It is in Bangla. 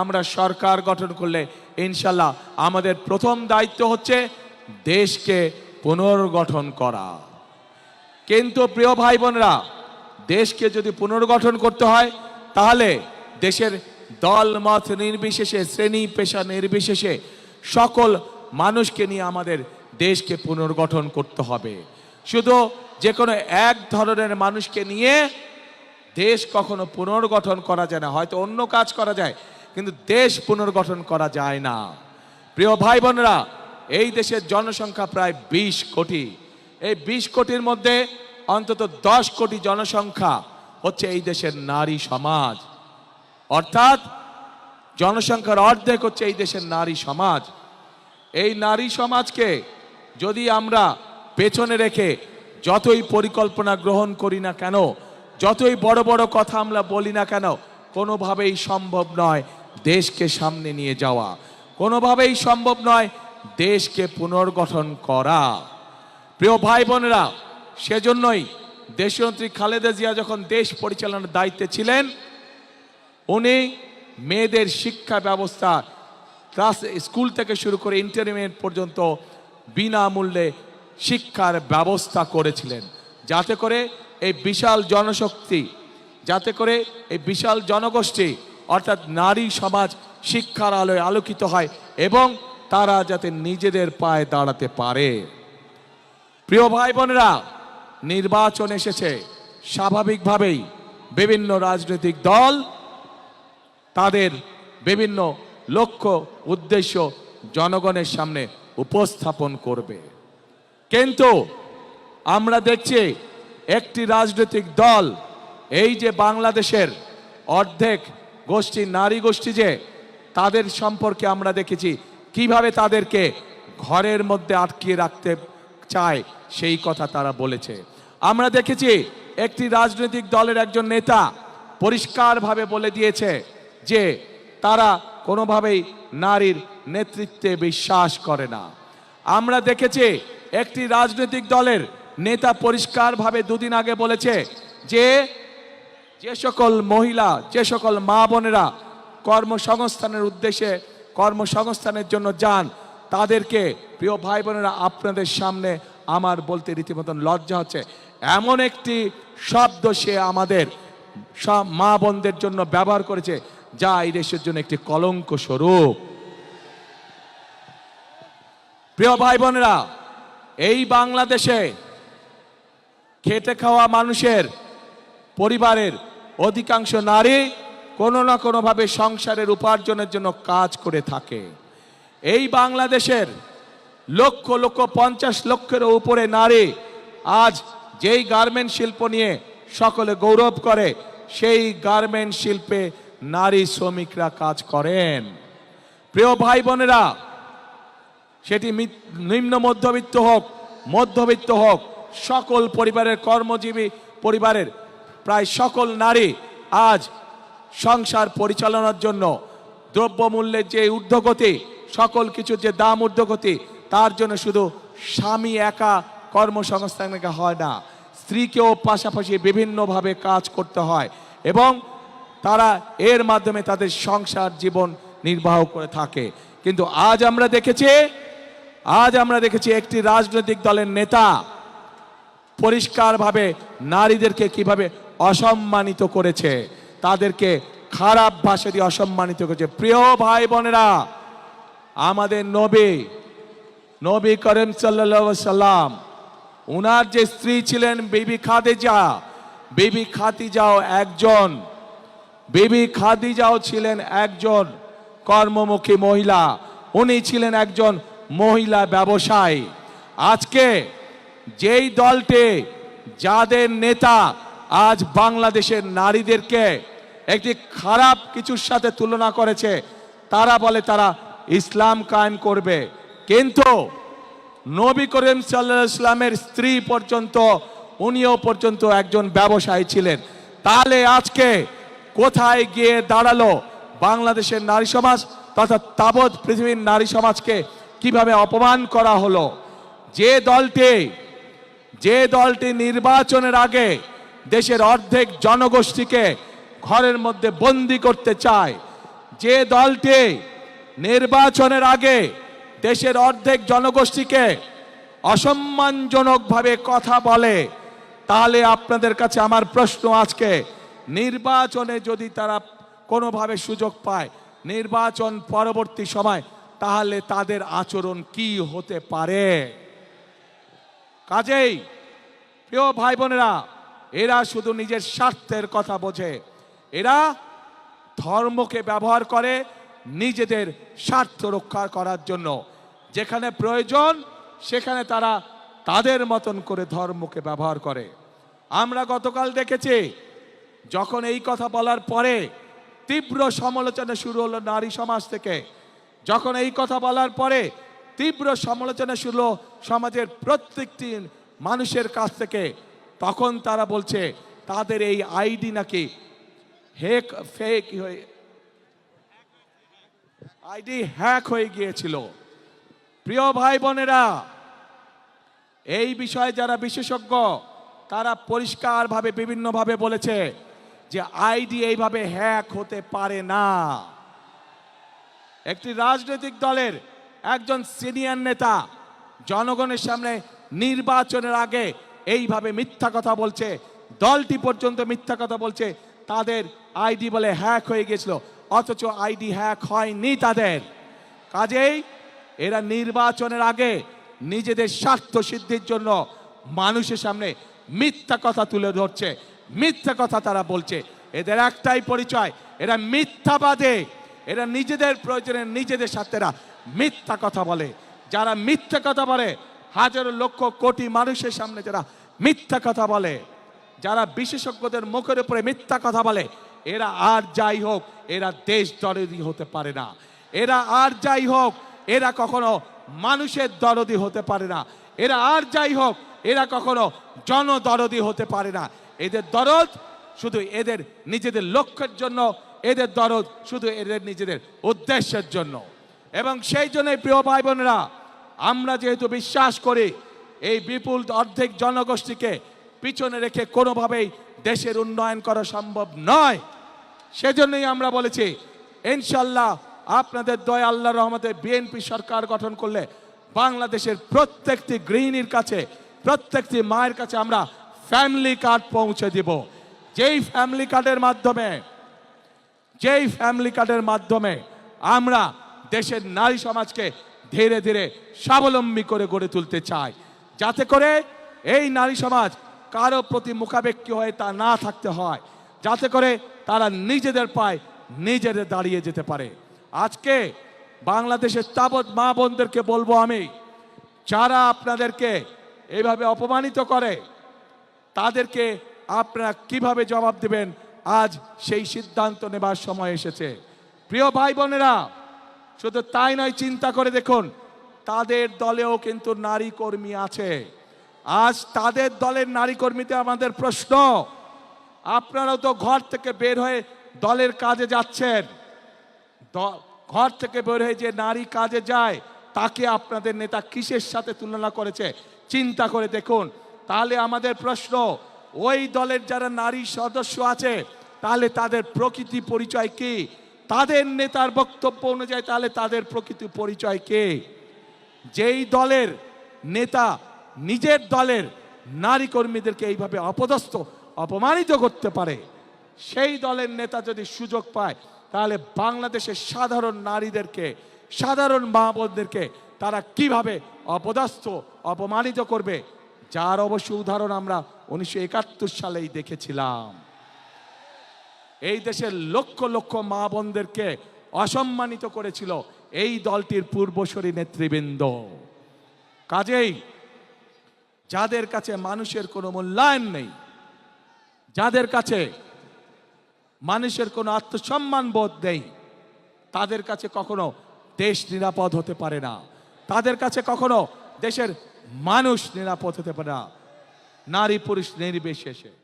আমরা সরকার গঠন করলে ইনশাল্লাহ আমাদের প্রথম দায়িত্ব হচ্ছে দেশকে পুনর্গঠন করা। কিন্তু প্রিয় ভাই বোনরা, দেশকে যদি পুনর্গঠন করতে হয়, তাহলে দেশের দল মত নির্বিশেষে, শ্রেণি পেশা নির্বিশেষে সকল মানুষকে নিয়ে আমাদের দেশকে পুনর্গঠন করতে হবে। শুধু যে কোনো এক ধরনের মানুষকে নিয়ে দেশ কখনো পুনর্গঠন করা যায় না, হয়তো অন্য কাজ করা যায় কিন্তু দেশ পুনর্গঠন করা যায় না। প্রিয় ভাই বোনেরা এই দেশের জনসংখ্যা প্রায় বিশ কোটি। এই বিশ কোটির মধ্যে অন্তত দশ কোটি জনসংখ্যা হচ্ছে এই দেশের নারী সমাজ। অর্থাৎ জনসংখ্যার অর্ধেক হচ্ছে এই দেশের নারী সমাজ। এই নারী সমাজকে যদি আমরা পেছনে রেখে যতই পরিকল্পনা গ্রহণ করি না কেন, যতই বড় বড় কথা আমরা বলি না কেন, কোনোভাবেই সম্ভব নয় দেশকে সামনে নিয়ে যাওয়া। কোনোভাবেই সম্ভব নয় দেশকে পুনর্গঠন করা। প্রিয় ভাই বোনেরা, সেজন্যই দেশনেত্রী খালেদা জিয়া যখন দেশ পরিচালনার দায়িত্বে ছিলেন, উনি মেয়েদের শিক্ষা ব্যবস্থা, ক্লাস, স্কুল থেকে শুরু করে ইন্টারমিডিয়েট পর্যন্ত বিনামূল্যে শিক্ষার ব্যবস্থা করেছিলেন। যাতে করে এই বিশাল জনশক্তি, যাতে করে এই বিশাল জনগোষ্ঠী অর্থাৎ নারী সমাজ শিক্ষার আলোয় আলোকিত হয় এবং তারা যাতে নিজেদের পায়ে দাঁড়াতে পারে। প্রিয় ভাই বোনেরা, নির্বাচন এসেছে। স্বাভাবিকভাবেই বিভিন্ন রাজনৈতিক দল তাদের বিভিন্ন লক্ষ্য, উদ্দেশ্য জনগণের সামনে উপস্থাপন করবে। কিন্তু আমরা দেখছি একটি রাজনৈতিক দল, এই যে বাংলাদেশের অর্ধেক গোষ্ঠী, নারী গোষ্ঠী যে, তাদের সম্পর্কে আমরা দেখেছি। কীভাবে তাদেরকে ঘরের মধ্যে আটকিয়ে রাখতে চায়, সেই কথা তারা বলেছে। আমরা দেখেছি, একটি রাজনৈতিক দলের একজন নেতা পরিষ্কারভাবে বলে দিয়েছে যে, তারা কোনোভাবেই নারীর নেতৃত্বে বিশ্বাস করে না। আমরা দেখেছি, একটি রাজনৈতিক দলের নেতা পরিষ্কারভাবে দুদিন আগে বলেছে যে যে সকল মহিলা, যে সকল মা বোনেরা কর্মসংস্থানের উদ্দেশ্যে কর্মসংস্থানের জন্য যান, তাদেরকে, প্রিয় ভাই বোনেরা, আপনাদের সামনে আমার বলতে রীতিমতন লজ্জা হচ্ছে। এমন একটি শব্দ সে আমাদের সব মা বোনদের জন্য ব্যবহার করেছে, যা এই দেশের জন্য একটি কলঙ্ক স্বরূপ। প্রিয় ভাই বোনেরা, এই বাংলাদেশে খেটে খাওয়া মানুষের, পরিবারের অধিকাংশ নারী কোনো না কোনোভাবে সংসারের উপার্জনের জন্য কাজ করে থাকে। এই বাংলাদেশের লক্ষ লক্ষ পঞ্চাশ লক্ষের উপরে নারী আজ যেই গার্মেন্ট শিল্প নিয়ে সকলে গৌরব করে, সেই গার্মেন্ট শিল্পে নারী শ্রমিকরা কাজ করেন। প্রিয় ভাই বোনেরা সেটি নিম্ন মধ্যবিত্ত হোক মধ্যবিত্ত হোক, সকল পরিবারের কর্মজীবী পরিবারের প্রায় সকল নারী আজ সংসার পরিচালনার জন্য দ্রব্যমূল্যের যে ঊর্ধ্বগতি, সকল কিছুর যে দাম ঊর্ধ্বগতি, তার জন্য শুধু স্বামী একা কর্মসংস্থান হয় না, স্ত্রীকেও পাশাপাশি বিভিন্নভাবে কাজ করতে হয় এবং তারা এর মাধ্যমে তাদের সংসার জীবন নির্বাহ করে থাকে। কিন্তু আজ আমরা দেখেছি, আজ আমরা দেখেছি একটি রাজনৈতিক দলের নেতা পরিষ্কারভাবে নারীদেরকে কীভাবে অসম্মানিত করেছে। তাদেরকে খারাপ ভাষা দিয়ে অসম্মানিত করেছে। প্রিয় ভাই বোনেরা, আমাদের নবী নবী করিম সাল্লা সাল্লাম উনার যে স্ত্রী ছিলেন বিবি খাদিজা, বিবি খাদিজাও একজন, বিবি খাদিজাও ছিলেন একজন কর্মমুখী মহিলা, উনি ছিলেন একজন মহিলা ব্যবসায়ী। আজকে যেই দলটি, যাদের নেতা আজ বাংলাদেশের নারীদেরকে একটি খারাপ কিছুর সাথে তুলনা করেছে। তারা বলে তারা ইসলাম কায়েম করবে। কিন্তু নবী করিম সাল্লাহ ইসলামের স্ত্রী পর্যন্ত, উনিও পর্যন্ত একজন ব্যবসায়ী ছিলেন। তাহলে আজকে কোথায় গিয়ে দাঁড়াল বাংলাদেশের নারী সমাজ তথা তাবৎ পৃথিবীর নারী সমাজকে কীভাবে অপমান করা হলো? যে দলটি যে দলটি নির্বাচনের আগে দেশের অর্ধেক জনগোষ্ঠীকে ঘরের মধ্যে বন্দি করতে চায়। যে দলটি নির্বাচনের আগে দেশের অর্ধেক জনগোষ্ঠীকে অসম্মানজনকভাবে কথা বলে, তাহলে আপনাদের কাছে আমার প্রশ্ন আজকে, নির্বাচনে যদি তারা কোনোভাবে সুযোগ পায়, নির্বাচন পরবর্তী সময়, তাহলে তাদের আচরণ কি হতে পারে? কাজেই, প্রিয় ভাই বোনেরা এরা শুধু নিজের স্বার্থের কথা বোঝে। এরা ধর্মকে ব্যবহার করে নিজেদের স্বার্থ রক্ষা করার জন্য। যেখানে প্রয়োজন, সেখানে তারা তাদের মতন করে ধর্মকে ব্যবহার করে। আমরা গতকাল দেখেছি, যখন এই কথা বলার পরে তীব্র সমালোচনা শুরু হলো নারী সমাজ থেকে। যখন এই কথা বলার পরে তীব্র সমালোচনা শুরু সমাজের প্রত্যেকটি মানুষের কাছ থেকে। তখন তারা বলছে, তাদের এই আইডি নাকি হেক ফেক হয়ে আইডি হ্যাক হয়ে গিয়েছিল। প্রিয় ভাই বোনেরা, এই বিষয়ে যারা বিশেষজ্ঞ, তারা পরিষ্কারভাবে বিভিন্নভাবে বলেছে যে আইডি এইভাবে হ্যাক হতে পারে না। একটি রাজনৈতিক দলের একজন সিনিয়র নেতা জনগণের সামনে নির্বাচনের আগে এইভাবে মিথ্যা কথা বলছে, দলটি পর্যন্ত মিথ্যা কথা বলছে, তাদের আইডি বলে হ্যাক হয়ে গেছিল, অথচ আইডি হ্যাক হয়নি তাদের। কাজেই এরা নির্বাচনের আগে নিজেদের স্বার্থ সিদ্ধির জন্য মানুষের সামনে মিথ্যা কথা তুলে ধরছে, মিথ্যা কথা তারা বলছে। এদের একটাই পরিচয়, এরা মিথ্যাবাদে, এরা নিজেদের প্রয়োজনে নিজেদের এরা মিথ্যা কথা বলে। যারা মিথ্যা কথা বলে হাজারো লক্ষ কোটি মানুষের সামনে যারা মিথ্যা কথা বলে, যারা বিশেষজ্ঞদের মুখের উপরে মিথ্যা কথা বলে, এরা আর যাই হোক, এরা দেশ দরদি হতে পারে না। এরা আর যাই হোক, এরা কখনো মানুষের দরদি হতে পারে না। এরা আর যাই হোক, এরা কখনো জনদরদি হতে পারে না। এদের দরদ শুধু এদের নিজেদের লক্ষ্যের জন্য, এদের দরদ শুধু এদের নিজেদের উদ্দেশ্যের জন্য। এবং সেই জন্যই প্রিয় ভাই বোনেরা আমরা যেহেতু বিশ্বাস করি এই বিপুল অর্ধেক জনগোষ্ঠীকে পিছনে রেখে কোনোভাবেই দেশের উন্নয়ন করা সম্ভব নয়। সেজন্যই আমরা বলেছি ইনশাল্লাহ আপনাদের দয়া আল্লাহ রহমতে বিএনপি সরকার গঠন করলে বাংলাদেশের প্রত্যেকটি গৃহিণীর কাছে, প্রত্যেকটি মায়ের কাছে আমরা ফ্যামিলি কার্ড পৌঁছে দিব। যেই ফ্যামিলি কার্ডের মাধ্যমে, যেই ফ্যামিলি কার্ডের মাধ্যমে আমরা দেশের নারী সমাজকে ধীরে ধীরে স্বাবলম্বী করে গড়ে তুলতে চায়। যাতে করে এই নারী সমাজ কারও প্রতি মুখাপেক্ষী হয়ে তা না থাকতে হয়। যাতে করে তারা নিজেদের পায় নিজেদের দাঁড়িয়ে যেতে পারে। আজকে বাংলাদেশের তাবৎ মা বোনদেরকে বলব আমি, যারা আপনাদেরকে এইভাবে অপমানিত করে, তাদেরকে আপনারা কীভাবে জবাব দেবেন? আজ সেই সিদ্ধান্ত নেবার সময় এসেছে। প্রিয় ভাই বোনেরা শুধু তাই নয়, চিন্তা করে দেখুন, তাদের দলেও কিন্তু নারী কর্মী আছে। আজ তাদের দলের নারী কর্মীতে আমাদের প্রশ্ন, আপনারাও তো ঘর থেকে বের হয়ে দলের কাজে যাচ্ছেন। ঘর থেকে বের হয়ে যে নারী কাজে যায়, তাকে আপনাদের নেতা কিসের সাথে তুলনা করেছে? চিন্তা করে দেখুন। তাহলে আমাদের প্রশ্ন, ওই দলের যারা নারী সদস্য আছে, তাহলে তাদের প্রকৃতি পরিচয় কি? তাদের নেতার বক্তব্য অনুযায়ী তাহলে তাদের প্রকৃত পরিচয় কে? যেই দলের নেতা নিজের দলের নারী কর্মীদেরকে এইভাবে অপদস্থ, অপমানিত করতে পারে, সেই দলের নেতা যদি সুযোগ পায়, তাহলে বাংলাদেশের সাধারণ নারীদেরকে, সাধারণ মা বোনদেরকে তারা কীভাবে অপদস্থ, অপমানিত করবে? যার অবশ্য উদাহরণ আমরা উনিশশো একাত্তর সালেই দেখেছিলাম। এই দেশের লক্ষ লক্ষ মা বোনদেরকে অসম্মানিত করেছিল এই দলটির পূর্বসরী নেতৃবৃন্দ। কাজেই যাদের কাছে মানুষের কোনো মূল্যায়ন নেই, যাদের কাছে মানুষের কোনো আত্মসম্মান বোধ নেই, তাদের কাছে কখনো দেশ নিরাপদ হতে পারে না। তাদের কাছে কখনো দেশের মানুষ নিরাপদ হতে পারে না। নারী পুরুষ নির্বিশেষে।